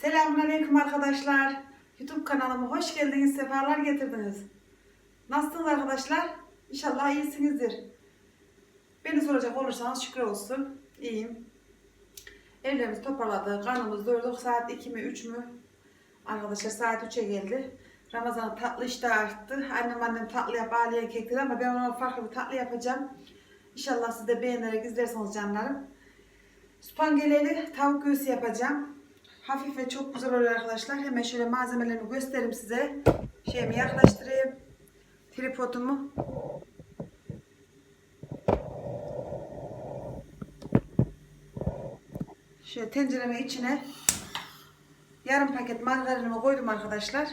Selamünaleyküm arkadaşlar. YouTube kanalıma hoş geldiniz, sefalar getirdiniz. Nasılsınız arkadaşlar? İnşallah iyisinizdir. Beni soracak olursanız şükür olsun. İyiyim. Evlerimizi toparladık, karnımızı doyurduk. Saat 2 mi 3 mü? Arkadaşlar saat 3'e geldi. Ramazan'ın tatlı iştahı arttı. Annem annem tatlı yap, ağlayan kek dedi ama ben ona farklı bir tatlı yapacağım. İnşallah siz de beğenerek izlersiniz canlarım. Spangeleli tavuk göğsü yapacağım. Hafif ve çok güzel oluyor arkadaşlar. Hemen şöyle malzemelerimi göstereyim size. Şeyimi yaklaştırayım. Tripodumu. Şöyle tenceremin içine yarım paket margarinimi koydum arkadaşlar.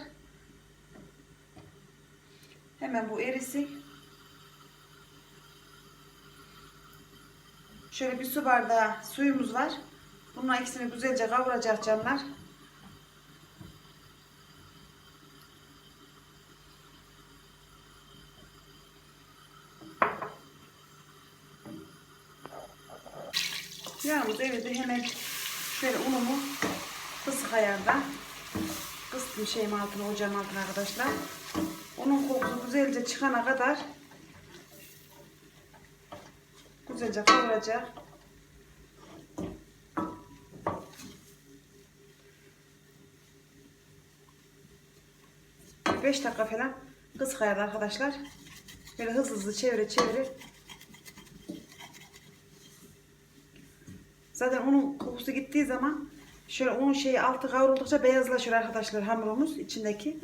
Hemen bu erisin. Şöyle bir su bardağı suyumuz var. Bunun ikisini güzelce kavuracak canlar. Yağımız eridi. Hemen şöyle unumu kısık ayarda kıstım şeyim altına, ocağın altına arkadaşlar. Unun kokusu güzelce çıkana kadar güzelce kavuracak. 5 dakika falan kısık ayarda arkadaşlar. Böyle hızlı hızlı çevire çevire. Zaten unun kokusu gittiği zaman şöyle unun şeyi altı kavruldukça beyazlaşıyor arkadaşlar hamurumuz içindeki.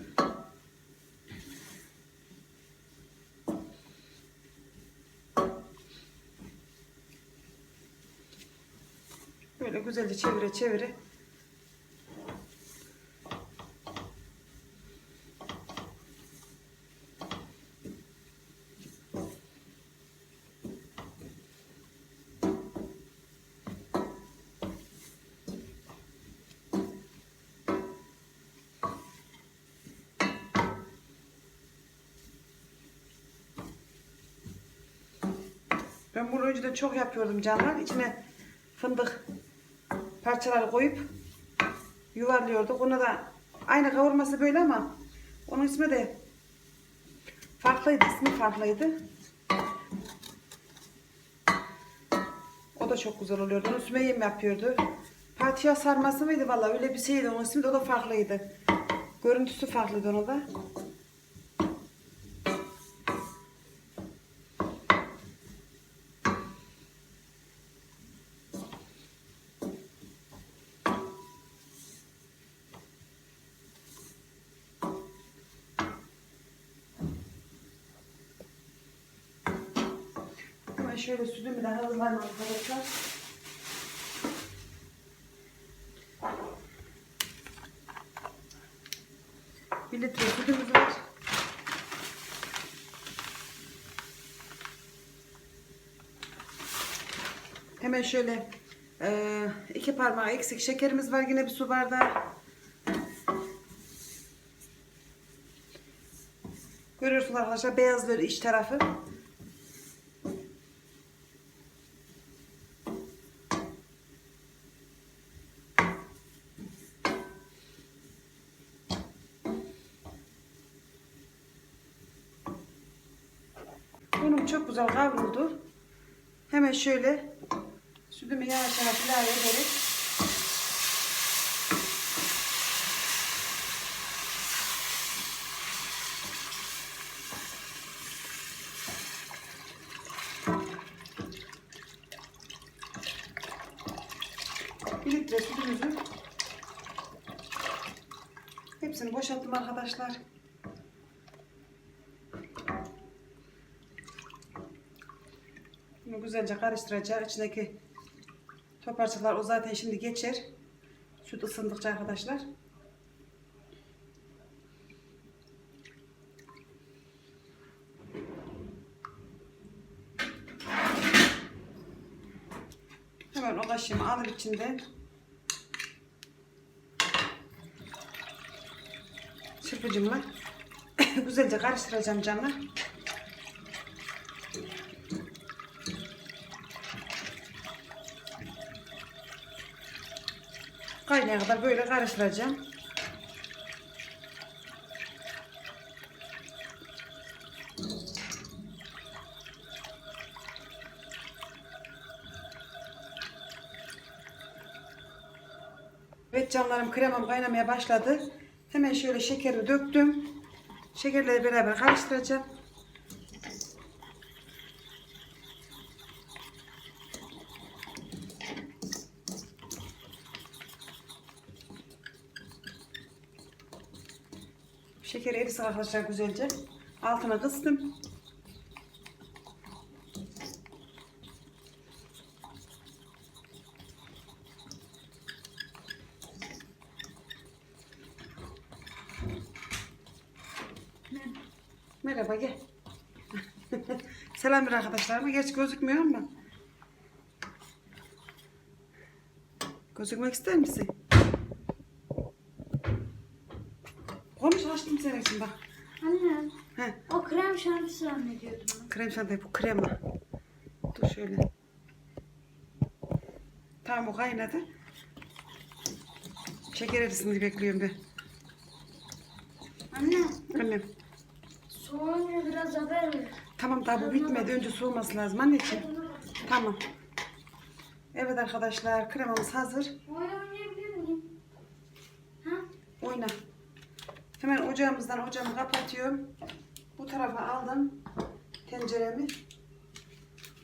Böyle güzelce çevire çevire Ben bunu önceden çok yapıyordum canlar. İçine fındık parçaları koyup yuvarlıyorduk. Ona da aynı kavurması böyle ama onun ismi de farklıydı. ismi farklıydı. O da çok güzel oluyordu. Onu Sümeyye'm yapıyordu. Patiya sarması mıydı valla öyle bir şeydi. Onun ismi de o da farklıydı. Görüntüsü farklıydı onun da. Hemen şöyle sütümü de hazırlayayım arkadaşlar. Bir litre sütümüz var. Hemen şöyle e, iki parmak eksik şekerimiz var. Yine bir su bardağı. Görüyorsunuz arkadaşlar beyazlıyor iç tarafı. Çok güzel kavruldu. Hemen şöyle sütümü yavaş yavaş ilave ederek bir litre sütümüzü hepsini boşalttım arkadaşlar. Güzelce karıştıracağız. İçindeki top parçalar o zaten şimdi geçer. Süt ısındıkça arkadaşlar. Hemen o kaşığımı alıp içinde çırpıcımla güzelce karıştıracağım canlar. Kaynaya kadar böyle karıştıracağım. Evet canlarım kremam kaynamaya başladı. Hemen şöyle şekeri döktüm. Şekerleri beraber karıştıracağım. Erisin arkadaşlar güzelce. Altına kıstım. Merhaba gel. Selam ver arkadaşlarıma. Geç gözükmüyor ama. Gözükmek ister misin? Senin için bak. Anne, He, o krem şanti zannediyordum. krem şanti bu krema. Dur şöyle. Tamam o kaynadı. Şeker erisini bekliyorum ben. Anne, Annem. soğuyunca biraz haber ver. Tamam daha bu bitmedi. Önce soğuması lazım anneciğim. Tamam. Evet arkadaşlar kremamız hazır. Oyun oynayabilir miyim? Ha? Oyna. Hemen ocağımızdan ocağımı kapatıyorum. Bu tarafa aldım tenceremi.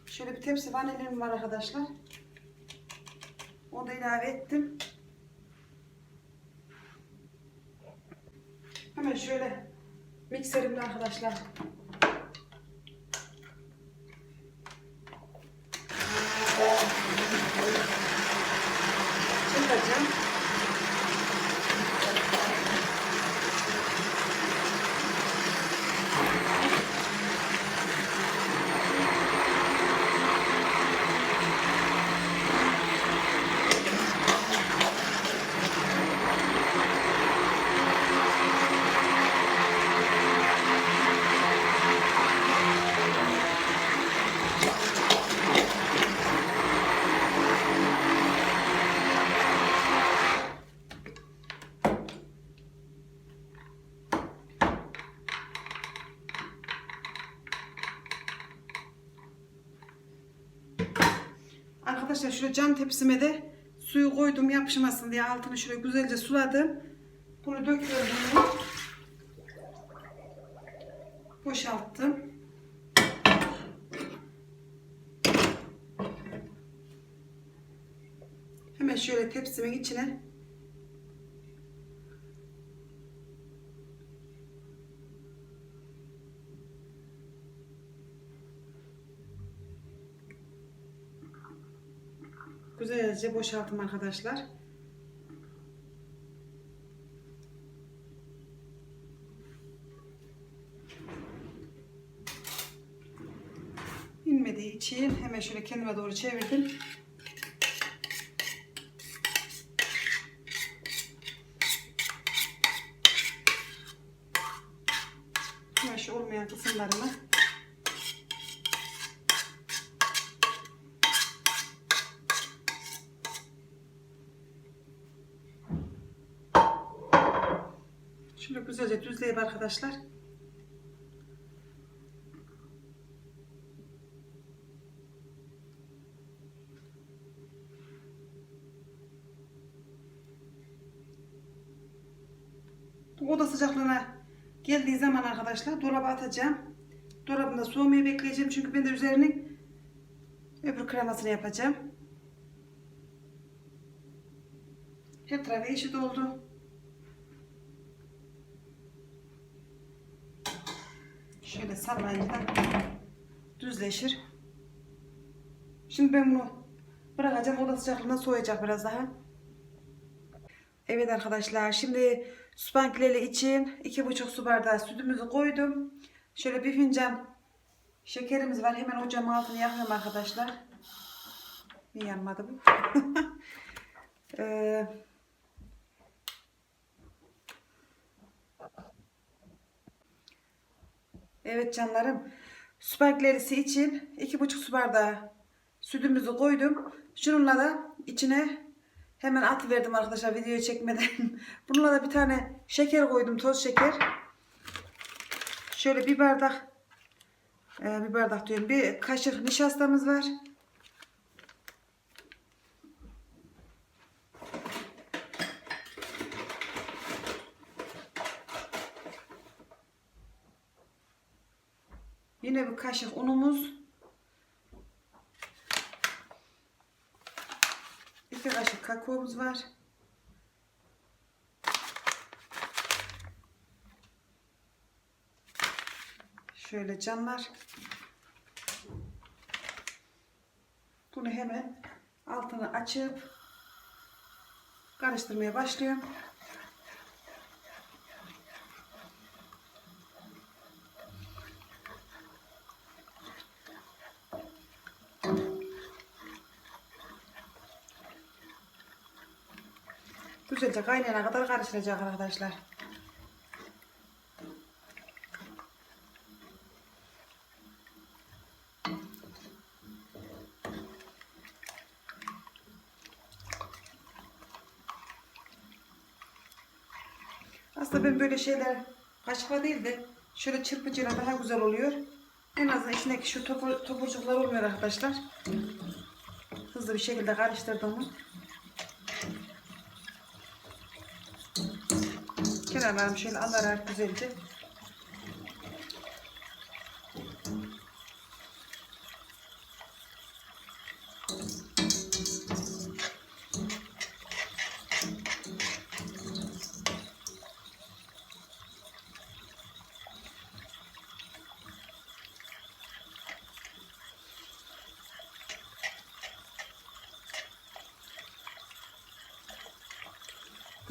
Şöyle bir tepsi vanilim var arkadaşlar. Onu da ilave ettim. Hemen şöyle mikserimle arkadaşlar. Çırpacağım. Arkadaşlar şöyle cam tepsime de suyu koydum yapışmasın diye altını şöyle güzelce suladım. Bunu döküyorum. Boşalttım. Hemen şöyle tepsimin içine güzelce boşalttım arkadaşlar. İnmediği için hemen şöyle kendime doğru çevirdim. Hemen şu olmayan kısımlarını Şöyle güzelce düzleyip arkadaşlar. Oda sıcaklığına geldiği zaman arkadaşlar dolaba atacağım. Dolabında soğumayı bekleyeceğim çünkü ben de üzerinin öbür kremasını yapacağım. Her tarafı eşit oldu. Şöyle sallayınca da düzleşir. Şimdi ben bunu bırakacağım. Oda sıcaklığında soğuyacak biraz daha. Evet arkadaşlar şimdi spankileli için iki buçuk su bardağı sütümüzü koydum. Şöyle bir fincan şekerimiz var. Hemen ocağın altını yakıyorum arkadaşlar. Niye yanmadı bu? Ee, Evet canlarım. Spanklerisi için iki buçuk su bardağı sütümüzü koydum. Şununla da içine Hemen atıverdim arkadaşlar videoyu çekmeden. Bununla da bir tane şeker koydum. Toz şeker. Şöyle bir bardak e, bir bardak diyorum. Bir kaşık nişastamız var. Yine bir kaşık unumuz. İki kaşık kakaomuz var. Şöyle canlar. Bunu hemen altını açıp karıştırmaya başlıyorum. Güzelce kaynayana kadar karıştıracak arkadaşlar. Aslında ben böyle şeyler kaşıkla değil de şöyle çırpıcıyla daha güzel oluyor. En azından içindeki şu topur, topurcuklar olmuyor arkadaşlar. Hızlı bir şekilde karıştırdım Kenarlarını şöyle alarak güzelce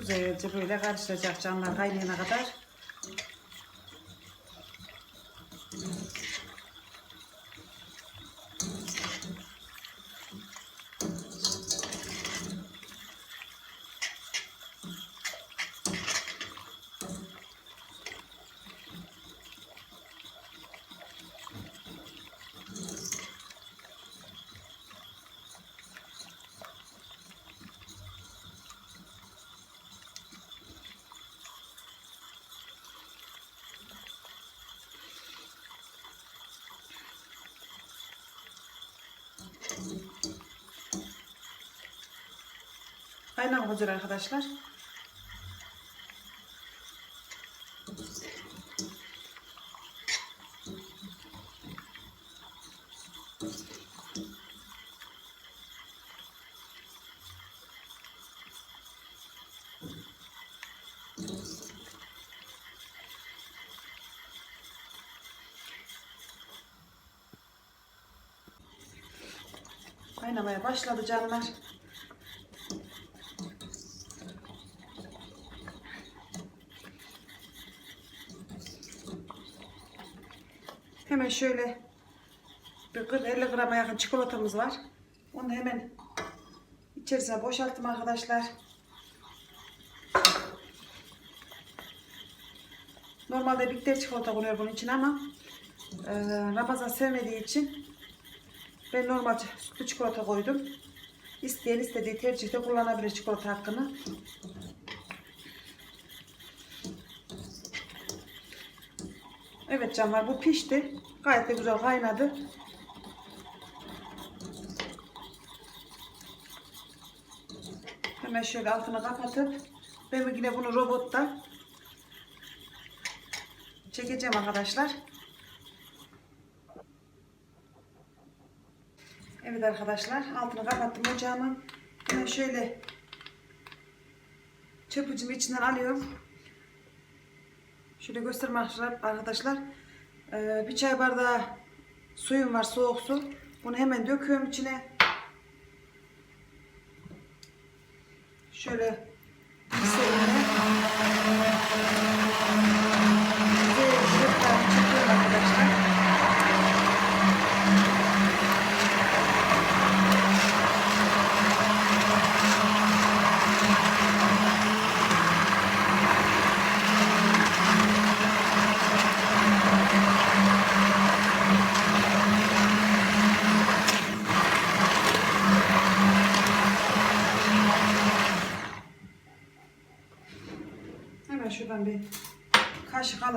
Güzelce böyle karıştıracak canlar kaynayana kadar. Kaynağı hazır arkadaşlar. Kaynamaya başladı canlar. Hemen şöyle bir 40-50 grama yakın çikolatamız var. Onu hemen içerisine boşalttım arkadaşlar. Normalde bitter çikolata konuyor bunun için ama e, Ramazan sevmediği için ben normal sütlü çikolata koydum. İsteyen istediği tercihte kullanabilir çikolata hakkını. Evet canlar bu pişti. Gayet de güzel kaynadı. Hemen şöyle altını kapatıp ben yine bunu robotta çekeceğim arkadaşlar. Evet arkadaşlar altını kapattım ocağımın. Hemen şöyle çırpıcımı içinden alıyorum. Şöyle gösterme arkadaşlar. Ee, bir çay bardağı suyum var soğuk su. Bunu hemen döküyorum içine. Şöyle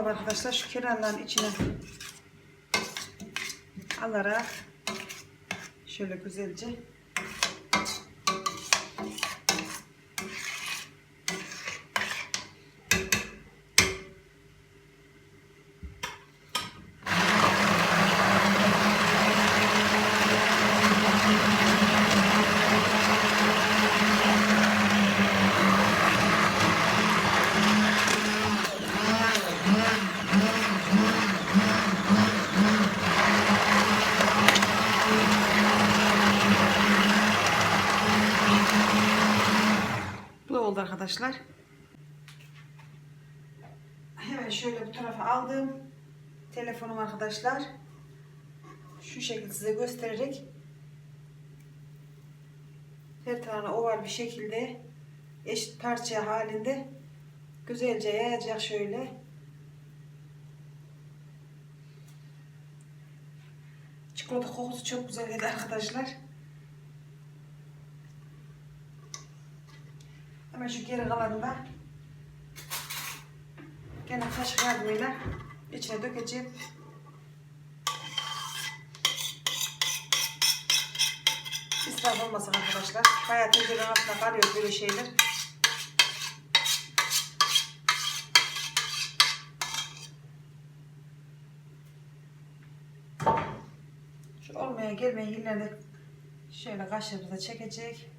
arkadaşlar. Şu kenarların içine alarak şöyle güzelce Bu da oldu arkadaşlar. Hemen şöyle bu tarafa aldım. Telefonum arkadaşlar. Şu şekilde size göstererek her tarafına oval bir şekilde eşit parça halinde güzelce yayacak şöyle. Çikolata kokusu çok güzel geldi arkadaşlar. Hemen şu geri kalanını da gene kaşık yardımıyla içine dökeceğim. İsraf olmasın arkadaşlar. Bayağı tencerenin altına kalıyor böyle şeyler. Şu olmaya gelmeyen yerlerde şöyle kaşığımıza çekecek.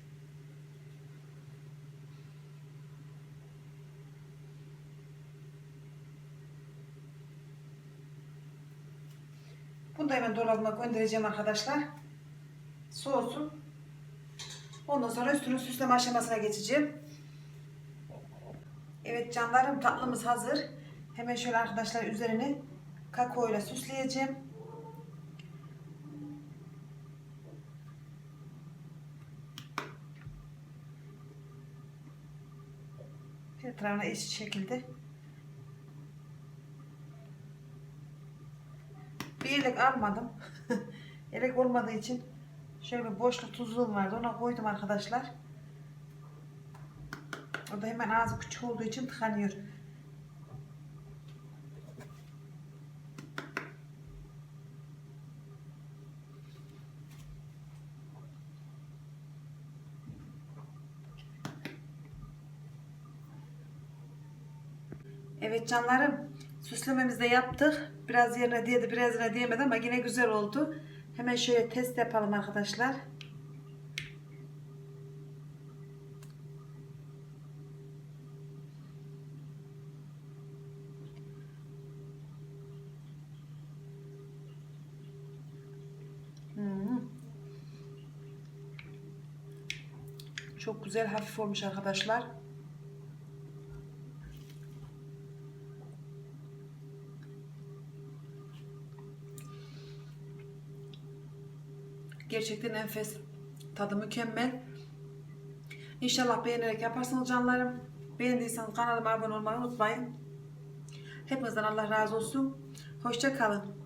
Da hemen dolabıma göndereceğim arkadaşlar. Soğusun. Ondan sonra üstünü süsleme aşamasına geçeceğim. Evet canlarım tatlımız hazır. Hemen şöyle arkadaşlar üzerine kakao ile süsleyeceğim. Her tarafına eşit şekilde Bir yelek almadım. yelek olmadığı için şöyle bir boşluk tuzluğum vardı. Ona koydum arkadaşlar. O da hemen ağzı küçük olduğu için tıkanıyor. Evet canlarım süslememizi de yaptık. Biraz yerine değdi biraz yerine değmedi ama yine güzel oldu. Hemen şöyle test yapalım arkadaşlar. Hmm. Çok güzel hafif olmuş arkadaşlar. Gerçekten enfes. Tadı mükemmel. İnşallah beğenerek yaparsınız canlarım. Beğendiyseniz kanalıma abone olmayı unutmayın. Hepinizden Allah razı olsun. Hoşça kalın.